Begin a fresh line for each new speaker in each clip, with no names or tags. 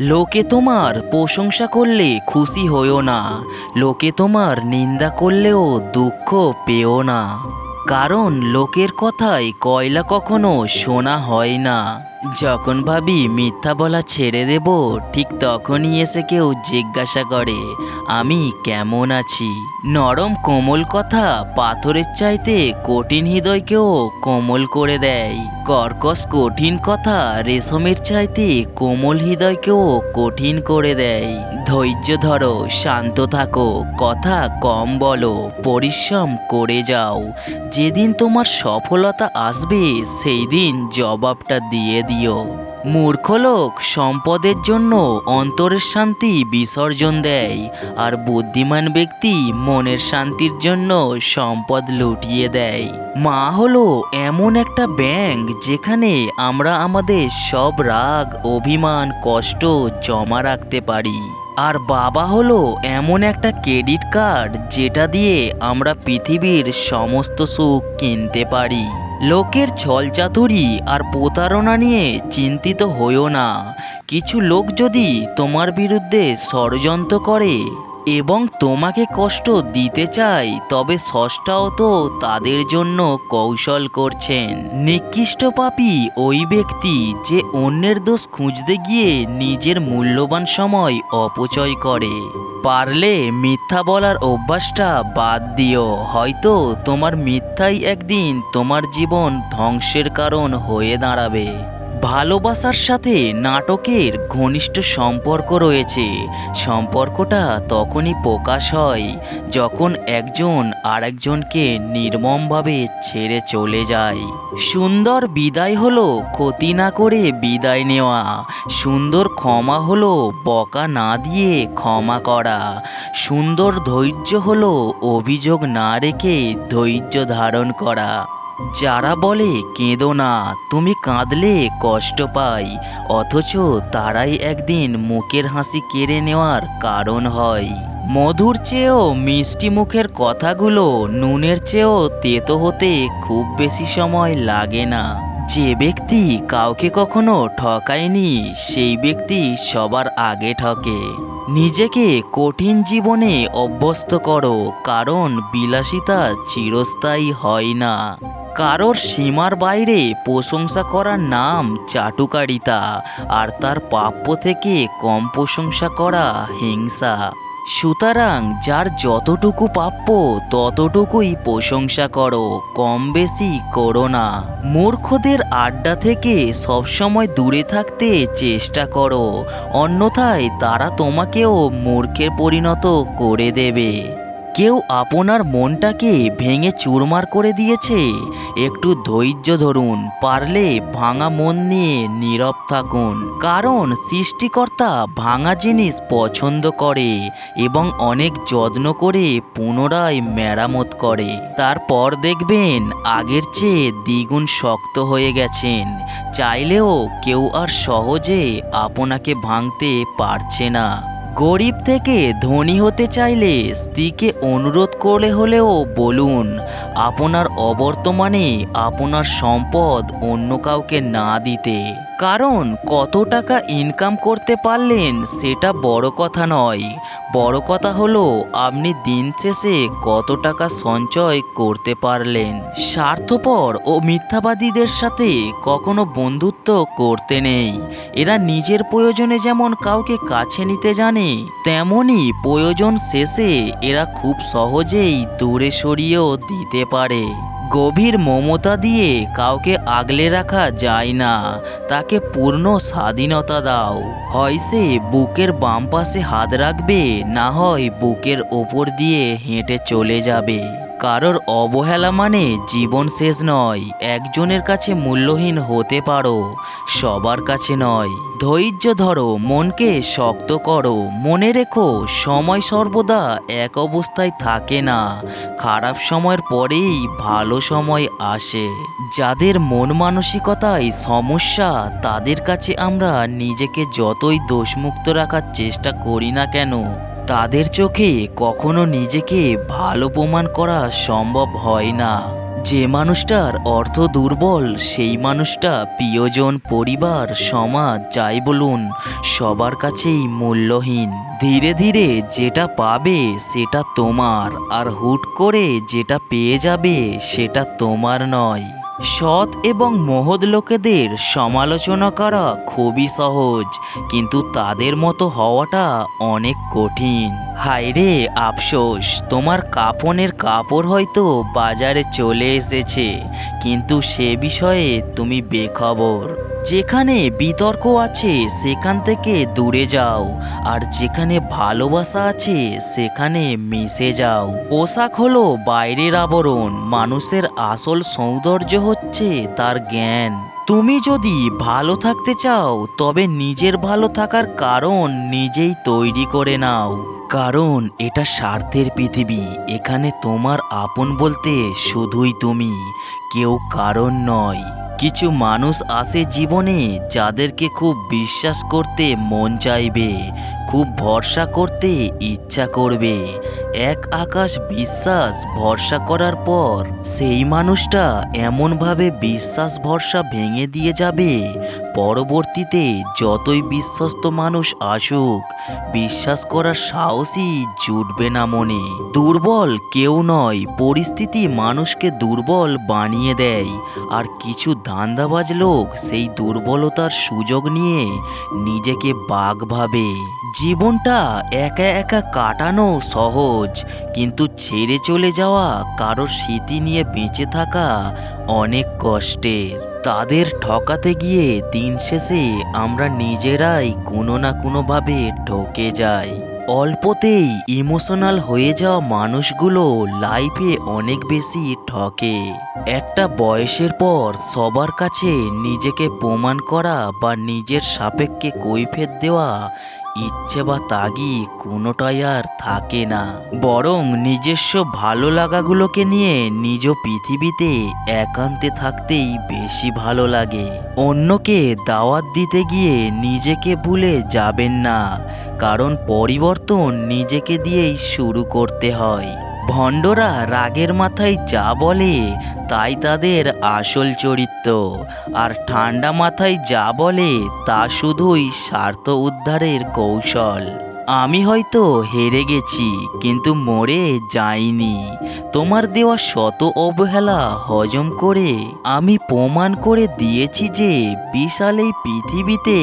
লোকে তোমার প্রশংসা করলে খুশি হইও না। লোকে তোমার নিন্দা করলেও দুঃখ পেও না। কারণ লোকের কথায় কয়লা কখনো শোনা হয় না। যখন ভাবি মিথ্যা বলা ছেড়ে দেব, ঠিক তখনই এসে কেউ জিজ্ঞাসা করে, আমি কেমন আছি? নরম কোমল কথা পাথরের চাইতে কঠিন হৃদয়কেও কোমল করে দেয়। কর্কশ কঠিন কথা রেশমের চাইতে কোমল হৃদয়কেও কঠিন করে দেয়। ধৈর্য ধরো, শান্ত থাকো, কথা কম বলো, পরিশ্রম করে যাও। যেদিন তোমার সফলতা আসবে সেই দিন জবাবটা দিয়ে দিও। মূর্খ লোক সম্পদের জন্য অন্তরের শান্তি বিসর্জন দেয় আর বুদ্ধিমান ব্যক্তি মনের শান্তির জন্য সম্পদ লুটিয়ে দেয়। মা হলো এমন একটা ব্যাংক যেখানে আমরা আমাদের সব রাগ, অভিমান, কষ্ট জমা রাখতে পারি। আর বাবা হলো এমন একটা ক্রেডিট কার্ড যেটা দিয়ে আমরা পৃথিবীর সমস্ত সুখ কিনতে পারি। লোকের ছলচাতুরি আর প্রতারণা নিয়ে চিন্তিত হইও না। কিছু লোক যদি তোমার বিরুদ্ধে ষড়যন্ত্র করে এবং তোমাকে কষ্ট দিতে চাই, তবে ষষ্ঠাও তো তাদের জন্য কৌশল করছেন। নিকৃষ্ট পাপী ওই ব্যক্তি যে অন্যের দোষ খুঁজতে গিয়ে নিজের মূল্যবান সময় অপচয় করে। পারলে মিথ্যা বলার অভ্যাসটা বাদ দিও, হয়তো তোমার মিথ্যাই একদিন তোমার জীবন ধ্বংসের কারণ হয়ে দাঁড়াবে। ভালোবাসার সাথে নাটকের ঘনিষ্ঠ সম্পর্ক রয়েছে। সম্পর্কটা তখনই প্রকাশ হয় যখন একজন আরেকজনকে নির্মমভাবে ছেড়ে চলে যায়। সুন্দর বিদায় হলো ক্ষতি না করে বিদায় নেওয়া। সুন্দর ক্ষমা হলো বকা না দিয়ে ক্ষমা করা। সুন্দর ধৈর্য হলো অভিযোগ না রেখে ধৈর্য ধারণ করা। যারা বলে, কেঁদো না, তুমি কাঁদলে কষ্ট পাই, অথচ তারাই একদিন মুখের হাসি কেড়ে নেওয়ার কারণ হয়। মধুর চেয়েও মিষ্টি মুখের কথাগুলো নুনের চেয়েও তেতো হতে খুব বেশি সময় লাগে না। যে ব্যক্তি কাউকে কখনো ঠকায়নি, সেই ব্যক্তি সবার আগে ঠকে। নিজেকে কঠিন জীবনে অভ্যস্ত করো, কারণ বিলাসিতা চিরস্থায়ী হয় না। কারোর সীমার বাইরে প্রশংসা করার নাম চাটুকারিতা, আর তার প্রাপ্য থেকে কম প্রশংসা করা হিংসা। সুতরাং যার যতটুকু প্রাপ্য, ততটুকুই প্রশংসা করো, কম বেশি করো না। মূর্খদের আড্ডা থেকে সবসময় দূরে থাকতে চেষ্টা করো, অন্যথায় তারা তোমাকেও মূর্খের পরিণত করে দেবে। কেউ আপনার মনটাকে ভেঙে চুরমার করে দিয়েছে। একটু ধৈর্য ধরুন, পারলে ভাঙা মন নিয়ে নীরব থাকুন। কারণ সৃষ্টিকর্তা ভাঙা জিনিস পছন্দ করে এবং অনেক যত্ন করে পুনরায় মেরামত করে। তারপর দেখবেন আগের চেয়ে দ্বিগুণ শক্ত হয়ে গেছেন। চাইলেও কেউ আর সহজে আপনাকে ভাঙতে পারছে না। গরিব থেকে ধনী হতে চাইলে স্ত্রীকে অনুরোধ করলে হলেও বলুন, আপনার অবর্তমানে আপনার সম্পদ অন্য কাউকে না দিতে। কারণ কত টাকা ইনকাম করতে পারলেন সেটা বড় কথা নয়। বড় কথা হলো, আপনি দিন শেষে কত টাকা সঞ্চয় করতে পারলেন। স্বার্থপর ও মিথ্যাবাদীদের সাথে কখনো বন্ধুত্ব করতে নেই। এরা নিজের প্রয়োজনে যেমন কাউকে কাছে নিতে জানে তেমনই প্রয়োজন শেষে এরা খুব সহজেই দূরে সরিয়েও দিতে পারে। গভীর মমতা দিয়ে কাউকে আগলে রাখা যায় না, তাকে পূর্ণ স্বাধীনতা দাও। হয় সে বুকের বাম পাশে হাত রাখবে, না হয় বুকের ওপর দিয়ে হেঁটে চলে যাবে। কারোর অবহেলা মানে জীবন শেষ নয়। একজনের কাছে মূল্যহীন হতে পারো, সবার কাছে নয়। ধৈর্য ধরো, মনকে শক্ত করো। মনে রেখো, সময় সর্বদা এক অবস্থায় থাকে না। খারাপ সময়ের পরেই ভালো সময় আসে। যাদের মন মানসিকতায় সমস্যা, তাদের কাছে আমরা নিজেকে যতই দোষমুক্ত রাখার চেষ্টা করি না কেন তাদের চোখে কখনো নিজেকে ভালো প্রমাণ করা সম্ভব হয় না। যে মানুষটার অর্থ দুর্বল, সেই মানুষটা প্রিয়জন, পরিবার, সমাজ, যাই বলুন, সবার কাছেই মূল্যহীন। ধীরে ধীরে যেটা পাবে সেটা তোমার, আর হুট করে যেটা পেয়ে যাবে সেটা তোমার নয়। সৎ এবং মহৎ লোকেদের সমালোচনা করা খুবই সহজ, কিন্তু তাদের মতো হওয়াটা অনেক কঠিন। হায়রে আফসোস, তোমার কাপনের কাপড় হয়তো বাজারে চলে এসেছে, কিন্তু সে বিষয়ে তুমি বেখবর। যেখানে বিতর্ক আছে, সেখান থেকে দূরে যাও। আর যেখানে ভালোবাসা আছে, সেখানে মিশে যাও। পোশাক হলো বাইরের আবরণ। মানুষের আসল সৌন্দর্য হচ্ছে তার জ্ঞান। তুমি যদি ভালো থাকতে চাও, তবে নিজের ভালো থাকার কারণ নিজেই তৈরি করে নাও। কারণ এটা স্বার্থের পৃথিবী। এখানে তোমার আপন বলতে শুধুই তুমি, কেউ কারণ নয়। কিছু মানুষ আসে জীবনে যাদেরকে খুব বিশ্বাস করতে মন চাইবে, খুব ভরসা করতে ইচ্ছা করবে। এক আকাশ বিশ্বাস ভরসা করার পর, সেই মানুষটা এমনভাবে বিশ্বাস ভরসা ভেঙে দিয়ে যাবে। পরবর্তীতে যতই বিশ্বস্ত মানুষ আসুক, বিশ্বাস করার সাহসই জুটবে না মনে। দুর্বল কেউ নয়, পরিস্থিতি মানুষকে দুর্বল বানিয়ে দেয়। আর কিছু ধান্দাবাজ লোক সেই দুর্বলতার সুযোগ নিয়ে নিজেকে বাঘ ভাবে। জীবনটা একা একা কাটানো সহজ। কিন্তু ছেড়ে চলে যাওয়া, কারোর স্মৃতি নিয়ে বেঁচে থাকা অনেক কষ্টের। তাদের ঠকাতে গিয়ে দিন শেষে আমরা নিজেরাই কোনো না কোনোভাবে ঠকে যাই। অল্পতেই ইমোশনাল হয়ে যাওয়া মানুষগুলো লাইফে অনেক বেশি ঠকে। একটা বয়সের পর সবার কাছে নিজেকে প্রমাণ করা বা নিজের সাপেক্ষে কৈফেত দেওয়া ইচ্ছে বা তাগি কোনোটাই আর থাকে না। বরং নিজস্ব ভালো লাগাগুলোকে নিয়ে নিজ পৃথিবীতে একান্তে থাকতেই বেশি ভালো লাগে। অন্যকে দাওয়াত দিতে গিয়ে নিজেকে ভুলে যাবেন না, কারণ পরিবর্তন নিজেকে দিয়েই শুরু করতে হয়। ভণ্ডরা রাগের মাথায় যা বলে তাই তাদের আসল চরিত্র। আর ঠান্ডা মাথায় যা বলে তা শুধুই স্বার্থ উদ্ধারের কৌশল। আমি হয়তো হেরে গেছি, কিন্তু মরে যাইনি। তোমার দেওয়া শত অবহেলা হজম করে আমি প্রমাণ করে দিয়েছি যে বিশাল এই পৃথিবীতে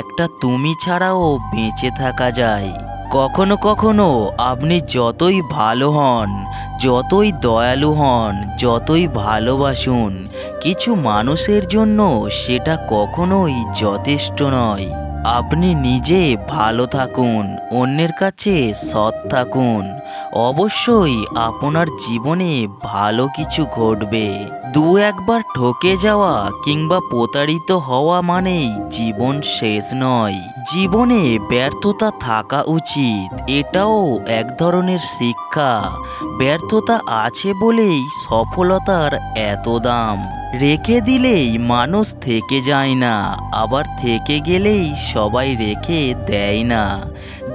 একটা তুমি ছাড়াও বেঁচে থাকা যায়। কখনো কখনো আপনি যতই ভালো হন, যতই দয়ালু হন, যতই ভালোবাসুন, কিছু মানুষের জন্য সেটা কখনোই যথেষ্ট নয়। আপনি নিজে ভালো থাকুন, অন্যের কাছে সৎ থাকুন। অবশ্যই আপনার জীবনে ভালো কিছু ঘটবে। দু একবার ঠকে যাওয়া কিংবা প্রতারিত হওয়া মানেই জীবন শেষ নয়। জীবনে ব্যর্থতা থাকা উচিত, এটাও এক ধরনের শিক্ষা। ব্যর্থতা আছে বলেই সফলতার এত দাম। রেখে দিলেই মানুষ থেকে যায় না, আবার থেকে গেলেই সবাই রেখে দেয় না।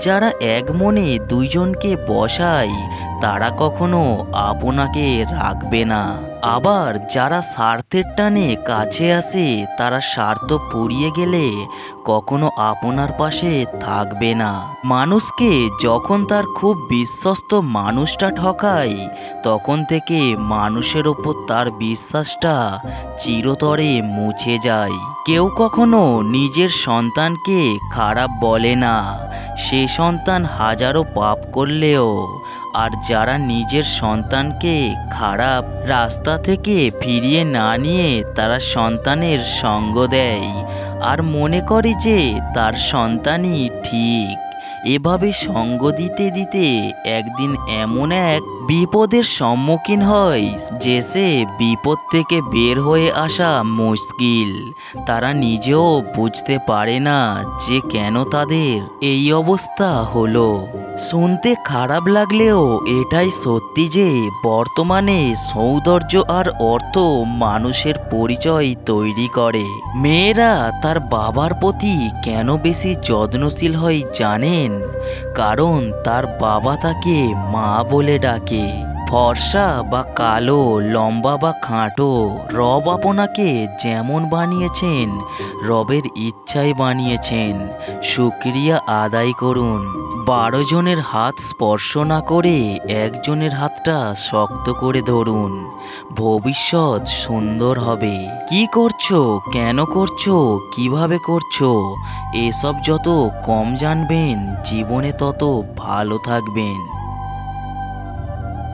যারা এক মনে দুইজনকে বসায়, তারা কখনো আপনাকে রাখবে না। আবার যারা স্বার্থের টানে কাছে আসে, তারা স্বার্থ পুড়িয়ে গেলে কখনো আপনার পাশে থাকবে না। মানুষকে যখন তার খুব বিশ্বস্ত মানুষটা ঠকায়, তখন থেকে মানুষের ওপর তার বিশ্বাসটা চিরতরে মুছে যায়। কেউ কখনো নিজের সন্তানকে খারাপ বলে না। সে সন্তান হাজারো পাপ করলেও, আর যারা নিজের সন্তানকে খারাপ রাস্তা থেকে ফিরিয়ে না নিয়ে তারা সন্তানের সঙ্গ দেয় আর মনে করে যে তার সন্তানই ঠিক। এভাবে সঙ্গ দিতে দিতে একদিন এমন এক বিপদের সম্মুখীন হয় যে সে বিপদ থেকে বের হয়ে আসা মুশকিল। তারা নিজেও বুঝতে পারে না যে কেন তাদের এই অবস্থা হলো। শুনতে খারাপ লাগলেও এটাই সত্যি যে বর্তমানে সৌন্দর্য আর অর্থ মানুষের পরিচয় তৈরি করে। মেয়েরা তার বাবার প্রতি কেন বেশি যত্নশীল হয় জানেন? কারণ তার বাবা তাকে মা বলে ডাকে। ফর্সা বা কালো, লম্বা বা খাঁটো, রব আপনাকে যেমন বানিয়েছেন, রবের ইচ্ছায় বানিয়েছেন। শুক্রিয়া আদায় করুন। বারো জনের হাত স্পর্শ না করে একজনের হাতটা শক্ত করে ধরুন। ভবিষ্যৎ সুন্দর হবে। কি করছ? কেন করছ? কীভাবে করছ? এসব যত কম জানবেন, জীবনে তত ভালো থাকবেন।